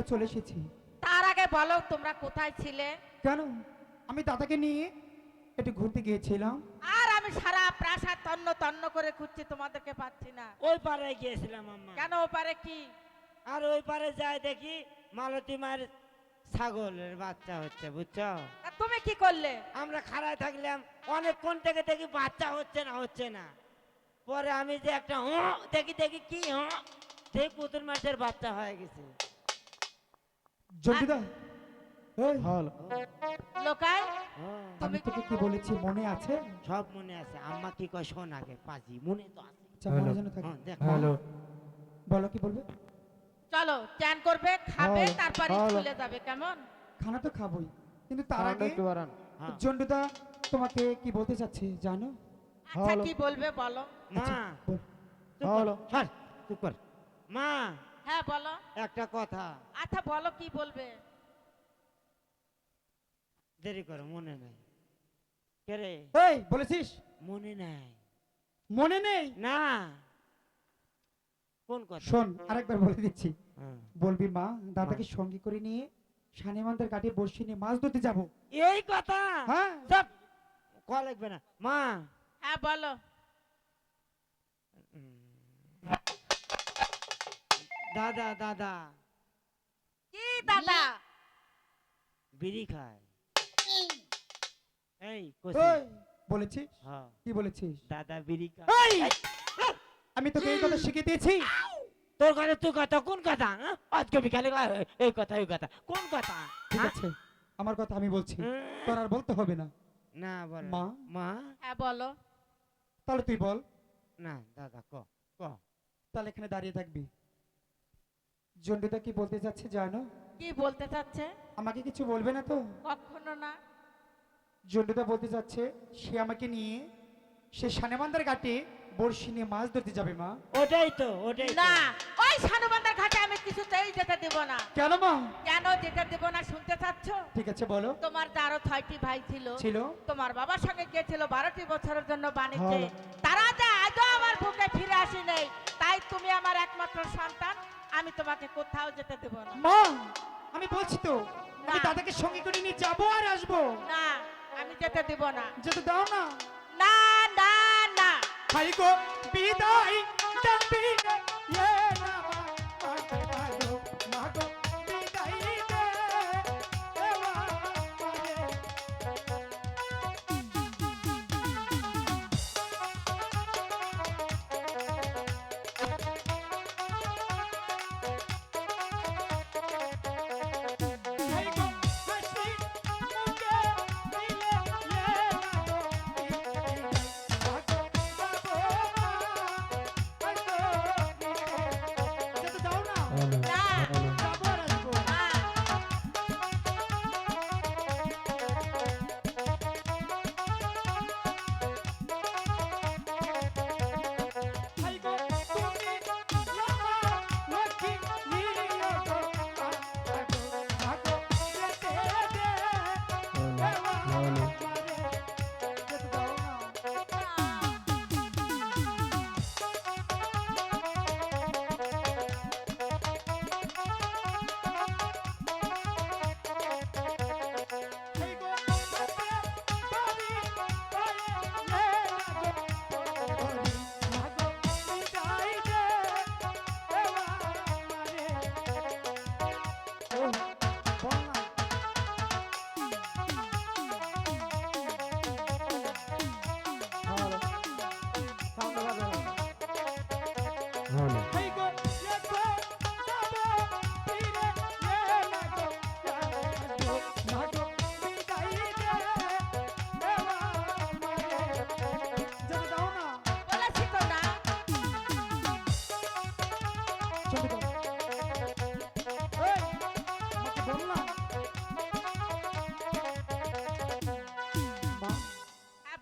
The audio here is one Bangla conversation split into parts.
আমরা চলে এসেছি। তার আগে বলো তোমরা কোথায় ছিলে? কেন? আমি দাদাকে নিয়ে একটু ঘুরতে গিয়েছিলাম। আর আমি সারা প্রাসাদ তন্ন তন্ন করে খুঁজছি তোমাদেরকে পাচ্ছি না। ওই পারে গিয়েছিলাম আম্মা। কেন ওপারে কি? আর ওই পারে যাই দেখি মালতী মায়ের ছাগলের বাচ্চা হচ্ছে বুঝছ? তুমি কি করলে? আমরা খাড়ায় থাকলাম অনেকক্ষণ থেকে দেখি বাচ্চা হচ্ছে না হচ্ছে না। পরে আমি যে একটা হুঁ দেখি দেখি কি হুঁ সেই পুতুল মাছের বাচ্চা হয়ে গেছে। জন্টুদা এই লোকায় হ্যাঁ, আমি তোকে কি বলেছি মনে আছে? সব মনে আছে। আম্মা কি কয় শোন আগে পাজি মনে তো আছে। আচ্ছা, মনে যেন থাকে। হ্যাঁ, বলো কি বলবে? চলো চ্যান করবে খাবে হ্যালো, স্কুলে যাবে কেমন? খানা তো খাবোই কিন্তু তার আগে হ্যাঁ। জন্টুদা তোমাকে কি বলতে চাচ্ছি জানো? আচ্ছা কি বলবে বলো। মা। বল। চুপ চুপ কর। মা। হ্যাঁ বলো। একটা কথা। আচ্ছা বলো কি বলবে? দেরি করো মনে নাই। কে রে? এই বলেছিস? মনে নাই। মনে নেই? না। কোন কথা? শোন আরেকবার বলে দিচ্ছি। হ্যাঁ। বলবি মা দাদাকে সঙ্গে করে নিয়ে শানিমানদের ঘাটে বসে নিয়ে মাছ ধরতে যাব। এই কথা? হ্যাঁ। সব ক লাগবে না। মা। হ্যাঁ বলো। দাদা দাদা কি দাদা বিড়ি খায়। এই ওই বলেছিস? হ্যাঁ। কি বলেছিস? দাদা বিড়ি খায় আমি তোকে এই কথা শিখে দিয়েছি। তোর কথা তুই কথা কোন কথা? হ্যাঁ? আজকে বিকালে এই কথা এই কথা। কোন কথা? ঠিক হ্যাঁ? আছে আমার কথা আমি বলছি। তোর আর বলতে হবে না। না বল। মা? মা? হ্যাঁ বলো। তাহলে তুই বল। না দাদা ক ক। তাহলে এখানে দাঁড়িয়ে থাকবি। জন্ডুদা কি বলতে চাচ্ছে জানো? কি বলতে চাচ্ছে? আমাকে কিছু বলবে না তো? কখনো না। জন্ডুদা বলতে চাচ্ছে সে আমাকে নিয়ে সে সানেমান্দার ঘাটে বড়শি নিয়ে মাছ ধরতে যাবে মা। ওটাই তো ওটাই না ওই সানুবান্দার ঘাটে আমি কিছুতেই যেতে দেব না। কেন মা? কেন যেতে দেব না শুনতে চাচ্ছ? ঠিক আছে বলো। তোমার যে আরও ছয়টি ভাই ছিল। ছিল? তোমার বাবার সঙ্গে গিয়েছিল বারোটি বছরের জন্য বাণিজ্যে। হ্যাঁ। তারা যে আজও আমার বুকে ফিরে আসি নেই তাই তুমি আমার একমাত্র সন্তান। আমি তোমাকে কোথাও যেতে দেব না। মা আমি বলছি তো আমি না। দাদাকে সঙ্গে করে নিয়ে যাব আর আসব? না আমি যেতে দেব না। যেতে দাও না। না না না। গো বিদায়।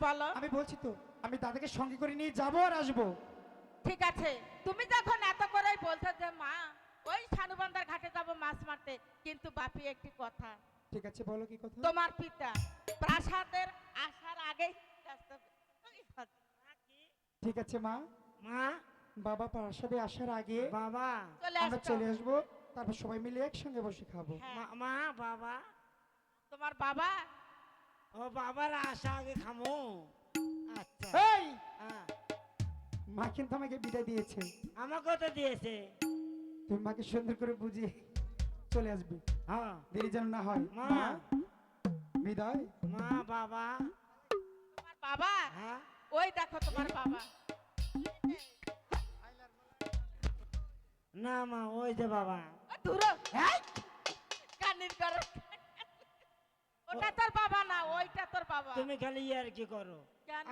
বলো। আমি বলছি তো আমি দাদাকে সঙ্গে করে নিয়ে যাব আর আসব। ঠিক আছে। তুমি যখন এত করেই বলছো যে মা ওই সানুবান্দার ঘাটে যাব মাছ মারতে কিন্তু বাপি একটি কথা। ঠিক আছে বলো কি কথা? তোমার পিতা প্রাসাদের আসার আগেই ঠিক আছে মা। মা। বাবা প্রাসাদে আসার আগে বাবা। আমরা চলে আসব তারপর সবাই মিলে একসঙ্গে বসে খাব। হ্যাঁ, মা- মা বাবা। তোমার বাবা ও বাবার আশা আগে খামো আচ্ছা। এই হ্যাঁ। মা কিন্তু আমাকে বিদায় দিয়েছে। আমাকেও তো দিয়েছে। তুমি মাকে সুন্দর করে বুঝিয়ে চলে আসবে। হ্যাঁ। দেরি যেন না হয়। মা। বিদায়। মা বাবা। তোমার বাবা? হ্যাঁ। ওই দেখো তোমার বাবা। না মা ওই যে বাবা। ও দূর কানির করে ওটা তোর বাবা না ওইটা তোর বাবা। তুমি খালি ইয়ার কি করো?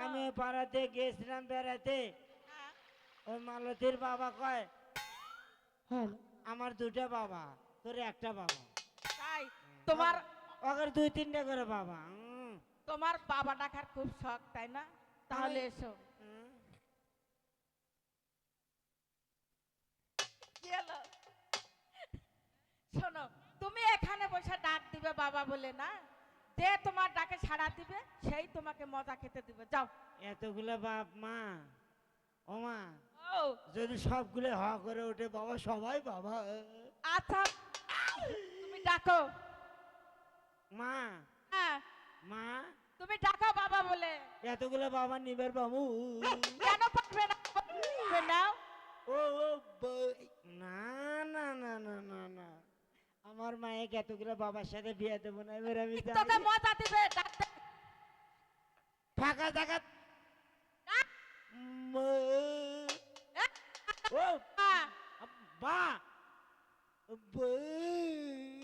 আমি পাড়াতে গেছিলাম বেড়াতে। হ্যাঁ, ওই মালতীর বাবা কয় হ্যাঁ। আমার দুটো বাবা তোর একটা বাবা। তাই? তোমার ওদের দুই তিনটে করে বাবা তোমার বাবা ডাকার খুব শখ তাই না? তাহলে এসো। হুম। শোনো তুমি এখানে বসে ডাক দিবে বাবা বলে না? যে তোমার ডাকে সাড়া দিবে সেই তোমাকে মজা খেতে দিবে। যাও। এতগুলো বাপ মা ও মা ও। যদি সবগুলো হ করে ওঠে বাবা সবাই বাবা। আচ্ছা তুমি ডাকো। মা হ্যাঁ। মা তুমি ডাকো বাবা বলে। এতগুলো বাবা নিবের বাবু। কেন পারবে না? ও না না না না না না। আমার মায়ে এতগুলো বাবার সাথে বিয়ে দেবো না এবার আমি ফাঁকা ও বা ব-